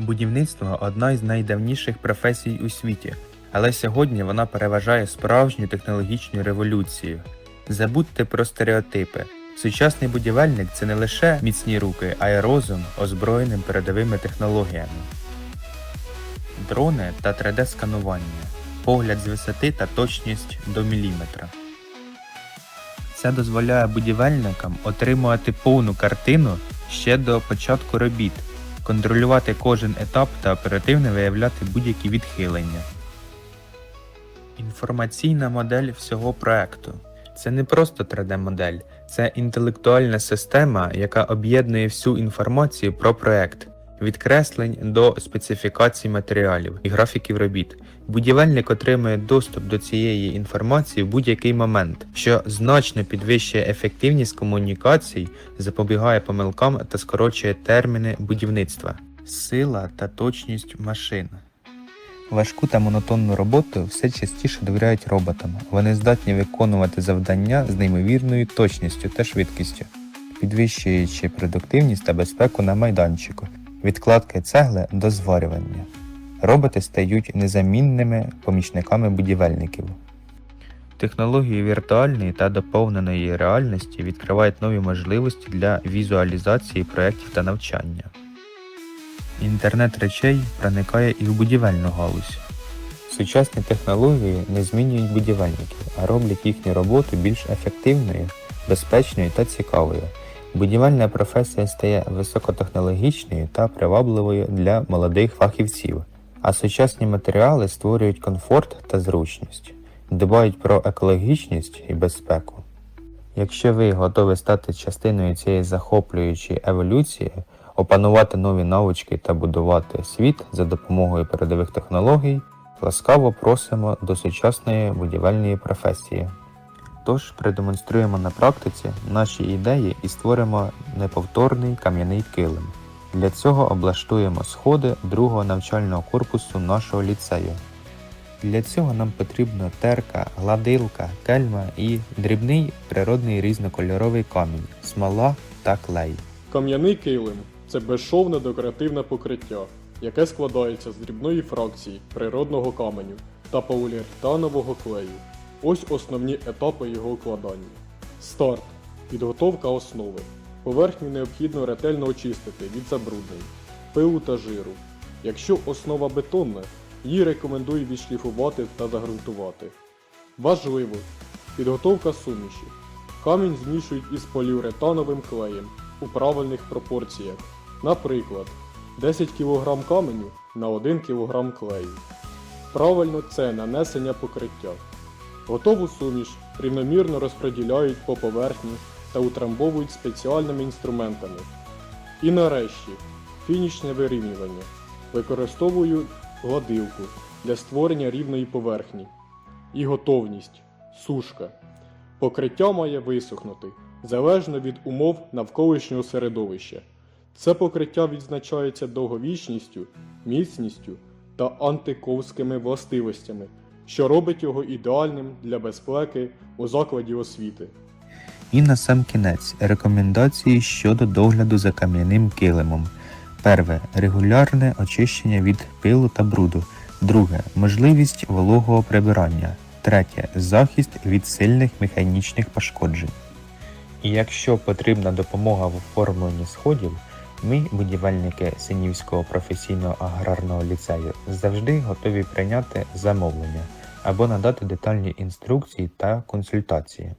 Будівництво одна із найдавніших професій у світі, але сьогодні вона переважає справжню технологічну революцію. Забудьте про стереотипи. Сучасний будівельник це не лише міцні руки, а й розум, озброєним передовими технологіями. Дрони та 3D-сканування, погляд з висоти та точність до міліметра. Це дозволяє будівельникам отримувати повну картину ще до початку робіт, контролювати кожен етап та оперативно виявляти будь-які відхилення. Інформаційна модель всього проекту. Це не просто 3D-модель, це інтелектуальна система, яка об'єднує всю інформацію про проект, від креслень до специфікацій матеріалів і графіків робіт. Будівельник отримує доступ до цієї інформації в будь-який момент, що значно підвищує ефективність комунікацій, запобігає помилкам та скорочує терміни будівництва. Сила та точність машин. Важку та монотонну роботу все частіше довіряють роботам. Вони здатні виконувати завдання з неймовірною точністю та швидкістю, підвищуючи продуктивність та безпеку на майданчику, від кладки цегли до зварювання. Роботи стають незамінними помічниками будівельників. Технології віртуальної та доповненої реальності відкривають нові можливості для візуалізації проєктів та навчання. Інтернет речей проникає і в будівельну галузь. Сучасні технології не змінюють будівельників, а роблять їхню роботу більш ефективною, безпечною та цікавою. Будівельна професія стає високотехнологічною та привабливою для молодих фахівців, а сучасні матеріали створюють комфорт та зручність, дбають про екологічність і безпеку. Якщо ви готові стати частиною цієї захоплюючої еволюції, опанувати нові навички та будувати світ за допомогою передових технологій, ласкаво просимо до сучасної будівельної професії. Тож продемонструємо на практиці наші ідеї і створимо неповторний кам'яний килим. Для цього облаштуємо сходи другого навчального корпусу нашого ліцею. Для цього нам потрібна терка, гладилка, кельма і дрібний природний різнокольоровий камінь, смола та клей. Кам'яний килим це безшовне декоративне покриття, яке складається з дрібної фракції природного каменю та поліуретанового клею. Ось основні етапи його укладання. Старт. Підготовка основи. Поверхню необхідно ретельно очистити від забруднень, пилу та жиру. Якщо основа бетонна, її рекомендую відшліфувати та загрунтувати. Важливо! Підготовка суміші. Камінь змішують із поліуретановим клеєм у правильних пропорціях. Наприклад, 10 кг каменю на 1 кг клею. Правильно це нанесення покриття. Готову суміш рівномірно розподіляють по поверхні та утрамбовують спеціальними інструментами. І нарешті фінішне вирівнювання. Використовую гладилку для створення рівної поверхні. І готовність сушка. Покриття має висохнути залежно від умов навколишнього середовища. Це покриття відзначається довговічністю, міцністю та антиковськими властивостями, що робить його ідеальним для безпеки у закладі освіти. І на сам кінець рекомендації щодо догляду за кам'яним килимом. Перше регулярне очищення від пилу та бруду. Друге можливість вологого прибирання. Третє захист від сильних механічних пошкоджень. І якщо потрібна допомога в оформленні сходів, ми, будівельники Синівського професійного аграрного ліцею, завжди готові прийняти замовлення або надати детальні інструкції та консультації.